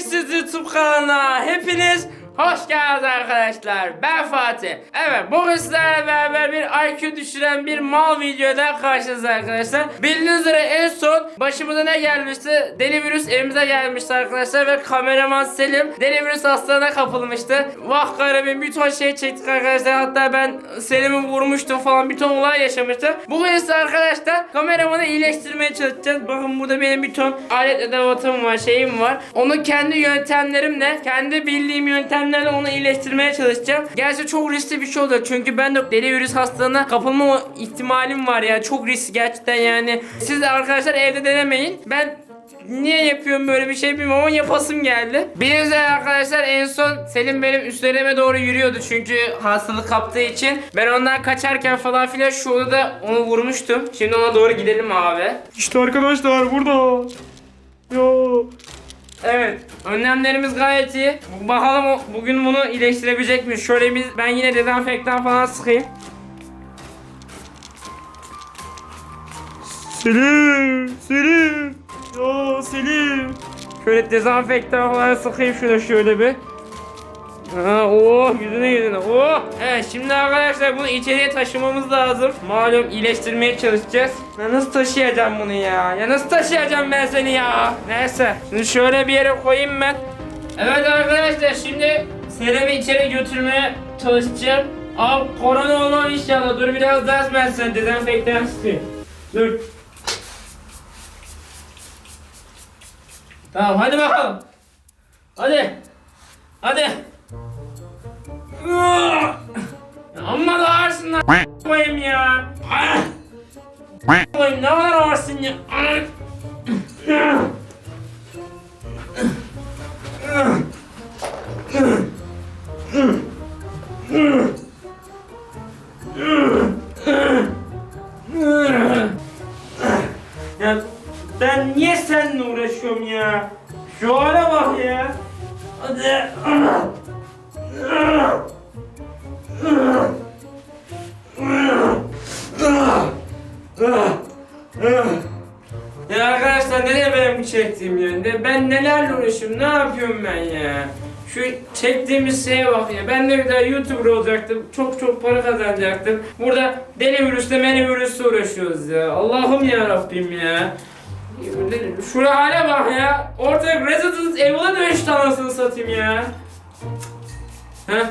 gereksiz YouTube kanalına hepiniz hoş geldiniz arkadaşlar. Ben Fatih. Evet bugün sizlerle beraber bir IQ düşüren bir mal videoda karşınızda arkadaşlar. Bildiğiniz üzere en son başımıza ne gelmişti? Deli virüs evimize gelmişti arkadaşlar ve kameraman Selim deli virüs hastalığına kapılmıştı. Vah garibim bir ton şey çektik arkadaşlar. Hatta ben Selim'i vurmuştum falan bir ton olay yaşamıştı. Bugün ise arkadaşlar kameramanı iyileştirmeye çalışacağız. Bakın burada benim bir ton alet edevatım var, şeyim var. Onu kendi yöntemlerimle, kendi bildiğim yöntemlerle onu iyileştirmeye çalışacağım. Gerçi çok riskli bir şey olacak. Çünkü ben de deli virüs hastalığına kapılma ihtimalim var ya. Çok riskli gerçekten yani. Siz de arkadaşlar evde denemeyin. Ben Niye yapıyorum böyle bir şey bilmiyorum ama yapasım geldi. Üzere arkadaşlar en son Selim benim üstlerime doğru yürüyordu çünkü hastalık kaptığı için. Ben ondan kaçarken falan filan şu odada onu vurmuştum. Şimdi ona doğru gidelim abi. İşte arkadaşlar burada. Yo. Evet. Önlemlerimiz gayet iyi. Bakalım o, bugün bunu iyileştirebilecek miyiz? Şöyle bir ben yine dezenfektan falan sıkayım. Selim. Selim. Ya Selim. Şöyle dezenfektan falan sıkayım şöyle şöyle bir. Ha, oh yüzüne yüzüne oh. Evet şimdi arkadaşlar bunu içeriye taşımamız lazım. Malum iyileştirmeye çalışacağız. Ya nasıl taşıyacağım bunu ya? Ya nasıl taşıyacağım ben seni ya? Neyse. Şimdi şöyle bir yere koyayım ben. Evet arkadaşlar şimdi Selim'i içeri götürmeye çalışacağım. Abi korona olmam inşallah. Dur biraz daha ben sana dezenfektan. Dur. Tamam hadi bakalım. Hadi. Hadi. Amma da ağırsın lan koyayım ya. Koyayım ne kadar ağırsın ya. Ya ben niye seninle uğraşıyorum ya? Şu hale bak ya. Hadi. Ben nelerle uğraşıyorum? Ne yapıyorum ben ya? Şu çektiğimiz şeye bak ya. Ben bir daha YouTuber olacaktım. Çok çok para kazanacaktım. Burada deli virüsle meni virüsle uğraşıyoruz ya. Allah'ım ya Rabbim ya. Şuraya hale bak ya. Ortaya Resident Evil'a dönüştü anasını satayım ya. Heh.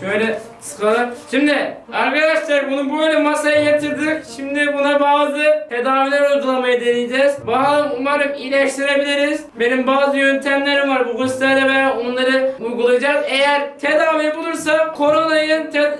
Şöyle sıkalım. Şimdi arkadaşlar bunu böyle masaya getirdik. Şimdi buna bazı tedaviler uygulamayı deneyeceğiz. Bakalım umarım iyileştirebiliriz. Benim bazı yöntemlerim var. Bu kızlarla ben onları uygulayacağız. Eğer tedavi bulursam koronayı te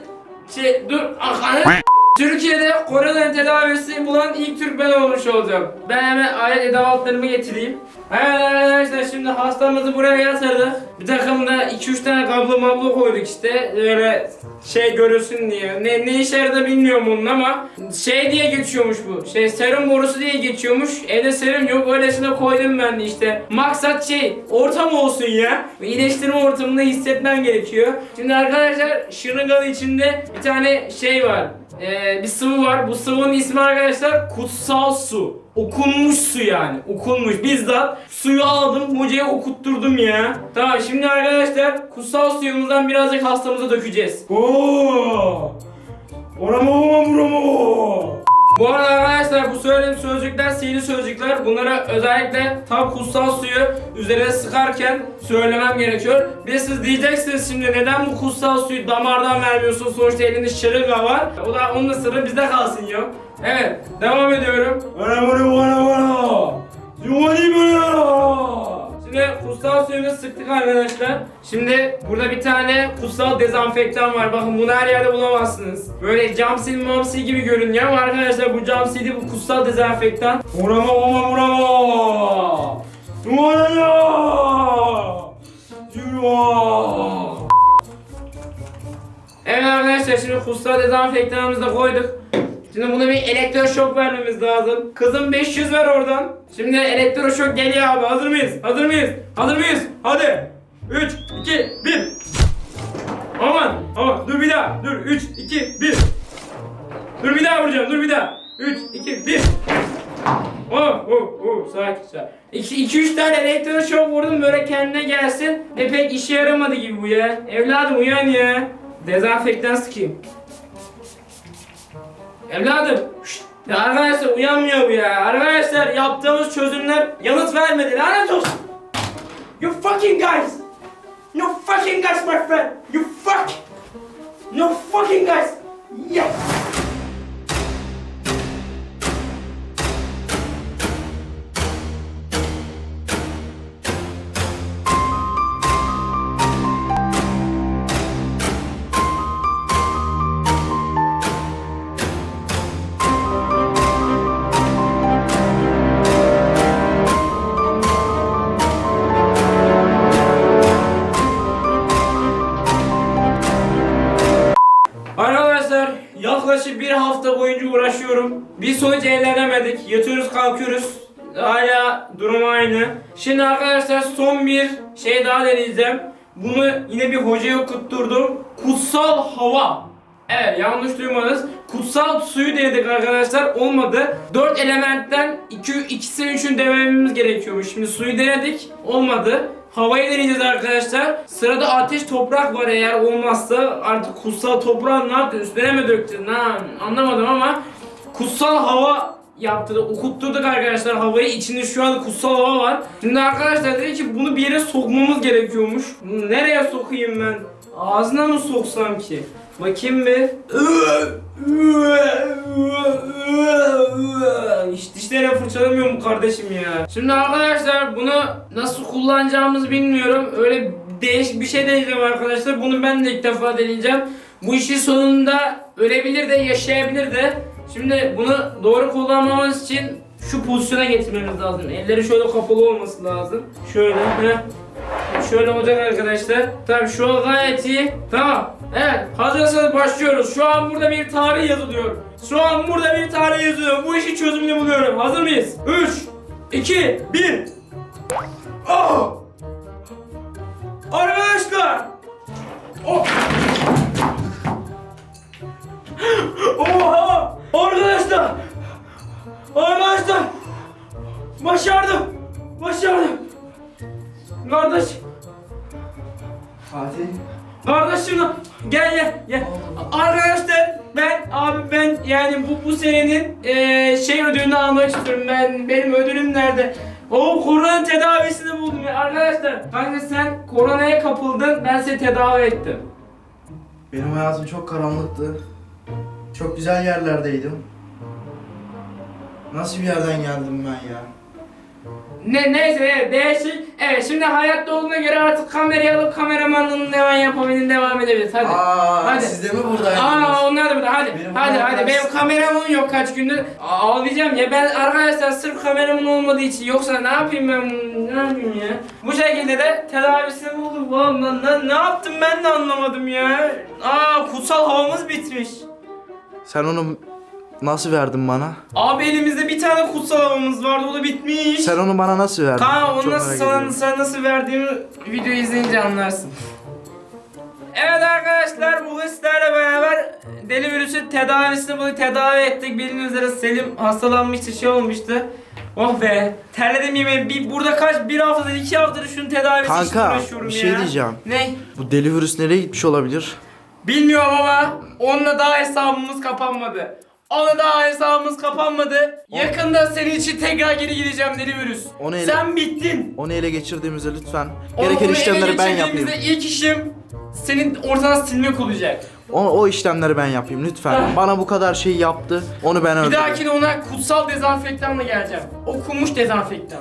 şey dur akanı Türkiye'de koronanın tedavisi bulan ilk Türk ben olmuş olacağım. Ben hemen alet edevatlarımı getireyim. Evet arkadaşlar şimdi hastamızı buraya yatırdık. Bir takım da 2-3 tane kablo mablo koyduk işte. Öyle şey görülsün diye. Ne, ne işe yaradı bilmiyorum onun ama şey diye geçiyormuş bu. Şey serum borusu diye geçiyormuş. Evde serum yok öylesine koydum ben işte. Maksat şey ortam olsun ya. İyileştirme ortamında hissetmen gerekiyor. Şimdi arkadaşlar şırınganın içinde bir tane şey var. Ee, bir sıvı var. Bu sıvının ismi arkadaşlar kutsal su. Okunmuş su yani. Okunmuş. Bizzat suyu aldım hocaya okutturdum ya. Tamam şimdi arkadaşlar kutsal suyumuzdan birazcık hastamıza dökeceğiz. Oo! Orama burama. Bu arada arkadaşlar bu söylediğim sözcükler sihirli sözcükler. Bunlara özellikle tam kutsal suyu üzerine sıkarken söylemem gerekiyor. Ve siz diyeceksiniz şimdi neden bu kutsal suyu damardan vermiyorsun? Sonuçta elinde şırınga var. O da onun sırrı bizde kalsın ya. Evet devam ediyorum. Bana bana bana bana. Yuvani bana. Şimdi kutsal suyunu sıktık arkadaşlar. Şimdi burada bir tane kutsal dezenfektan var. Bakın bunu her yerde bulamazsınız. Böyle cam sil mamsil gibi görünüyor ama arkadaşlar bu cam sildi bu kutsal dezenfektan. Vurama vurama vurama. Numara Evet arkadaşlar şimdi kutsal dezenfektanımızı da koyduk. Şimdi buna bir elektroşok vermemiz lazım. Kızım 500 ver oradan. Şimdi elektroşok geliyor abi. Hazır mıyız? Hazır mıyız? Hazır mıyız? Hadi. 3, 2, 1. Aman aman dur bir daha. Dur 3, 2, 1. Dur bir daha vuracağım. Dur bir daha. 3, 2, 1. Oh oh oh sakin sakin. 2 2 3 tane elektroşok vurdum böyle kendine gelsin. E pek işe yaramadı gibi bu ya. Evladım uyan ya. Dezenfektan sıkayım. Evladım. şşt! Ya arkadaşlar uyanmıyor bu ya. Arkadaşlar yaptığımız çözümler yanıt vermedi. Lanet olsun. You fucking guys. No fucking guys my friend. You fuck. No fucking guys. Yes. Bir sonuç elde edemedik. Yatıyoruz kalkıyoruz. Hala durum aynı. Şimdi arkadaşlar son bir şey daha deneyeceğim. Bunu yine bir hocaya okutturdum. Kutsal hava. Evet yanlış duymadınız. Kutsal suyu denedik arkadaşlar. Olmadı. 4 elementten 2 ikisini üçünü denememiz gerekiyormuş. Şimdi suyu denedik. Olmadı. Havayı deneyeceğiz arkadaşlar. Sırada ateş toprak var eğer olmazsa artık kutsal toprağı ne yaptı? Üstüne mi döktü? Ne anlamadım ama kutsal hava yaptı da okutturduk arkadaşlar havayı. İçinde şu an kutsal hava var. Şimdi arkadaşlar dedi ki bunu bir yere sokmamız gerekiyormuş. Bunu nereye sokayım ben? Ağzına mı soksam ki? Bakayım bir. Hiç dişlerine fırçalamıyorum kardeşim ya. Şimdi arkadaşlar bunu nasıl kullanacağımızı bilmiyorum. Öyle değişik bir şey deneyeceğim arkadaşlar. Bunu ben de ilk defa deneyeceğim. Bu işin sonunda ölebilir de yaşayabilir de. Şimdi bunu doğru kullanmamız için şu pozisyona getirmemiz lazım. Elleri şöyle kapalı olması lazım. Şöyle. Heh. Şöyle olacak arkadaşlar. Tamam şu an gayet iyi. Tamam. Evet hazırsanız başlıyoruz. Şu an burada bir tarih yazılıyor. Şu an burada bir tarih yazılıyor. Bu işin çözümünü buluyorum. Hazır mıyız? 3, 2, 1. Oh! Arkadaşlar! Oh! Oha! Arkadaşlar! Arkadaşlar! Başardım! Başardım! Kardeş! Fatih. Kardeşim gel gel gel. Arkadaşlar ben abi ben yani bu bu senenin eee, şey ödülünü almak istiyorum. Ben benim ödülüm nerede? O korona tedavisini buldum ya arkadaşlar. Kanka sen koronaya kapıldın ben seni tedavi ettim. Benim hayatım çok karanlıktı. Çok güzel yerlerdeydim. Nasıl bir yerden geldim ben ya? Ne neyse evet, değişik. Evet şimdi hayatta olduğuna göre artık kamerayı alıp kameramanlığını devam yapabilir devam edebiliriz hadi. Aa, hadi. siz de mi buradaydınız? Aa onlar da burada hadi Benim hadi hadi benim kameramın yok kaç gündür Aa, ağlayacağım ya ben arkadaşlar sırf kameramın olmadığı için yoksa ne yapayım ben bunu, ne yapayım ya Bu şekilde de tedavisini bulduk lan, lan, ne yaptım ben de anlamadım ya Aa kutsal havamız bitmiş Sen onu nasıl verdin bana? Abi elimizde bir tane kutsal havamız vardı o da bitmiş Sen onu bana nasıl verdin? Kaan onu Çok nasıl merak sana, ediyorum. sana nasıl verdiğimi videoyu izleyince anlarsın. Evet arkadaşlar bugün sizlerle beraber deli virüsü tedavisini bunu tedavi ettik. Bildiğiniz üzere Selim hastalanmıştı şey olmuştu. Oh be terledim yemeği bir, burada kaç bir haftadır iki haftadır şunun tedavisi için Kanka uğraşıyorum bir ya. şey diyeceğim. Ne? Bu deli virüs nereye gitmiş olabilir? Bilmiyorum ama onunla daha hesabımız kapanmadı. Onunla daha hesabımız kapanmadı. O- Yakında senin için tekrar geri geleceğim deli virüs. O neyle- Sen bittin. Onu ele geçirdiğimizde lütfen Onu- gereken onu ele işlemleri ben yapayım. geçirdiğimizde ilk işim senin ortadan silmek olacak. O, o işlemleri ben yapayım lütfen. Ah. Bana bu kadar şey yaptı. Onu ben Bir öldüreyim. dahakine ona kutsal dezenfektanla geleceğim. Okumuş dezenfektan.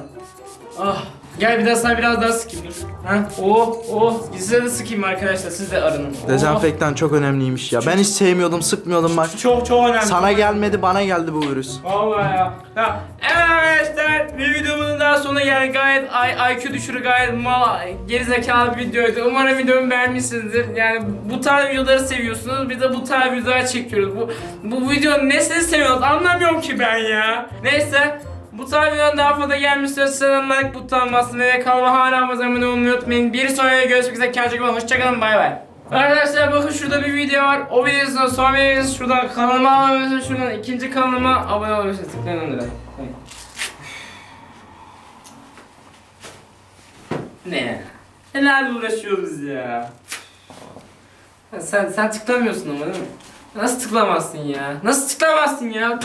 Ah. Gel bir daha sana biraz daha sıkayım dur. Ha? Oh oh. Size de sıkayım arkadaşlar siz de arının. Oh. Dezenfektan çok önemliymiş ya. Ben hiç sevmiyordum, sıkmıyordum bak. Çok çok önemli. Sana gelmedi, bana geldi bu virüs. Vallahi ya. ya. Evet arkadaşlar bir videomuzun daha sonuna geldik. Gayet I- IQ düşürü gayet mal gerizekalı bir videoydu. Umarım videomu beğenmişsinizdir. Yani bu tarz videoları seviyorsunuz. Biz de bu tarz videolar çekiyoruz. Bu bu videonun nesini seviyorsunuz anlamıyorum ki ben ya. Neyse bu tarz videodan daha fazla gelmişse sıralamak like butonuna basın ve kanalıma hala abone olmayı unutmayın. Bir sonraki görüşmek üzere. Kendinize iyi bakın. hoşçakalın. Bay bay. Arkadaşlar bakın şurada bir video var. O videosunu son videosu şuradan kanalıma abone olabilirsiniz. Şuradan ikinci kanalıma abone olabilirsiniz. Tıklayın onlara. Ne? Neler uğraşıyoruz ya? Sen sen tıklamıyorsun ama değil mi? Nasıl tıklamazsın ya? Nasıl tıklamazsın ya?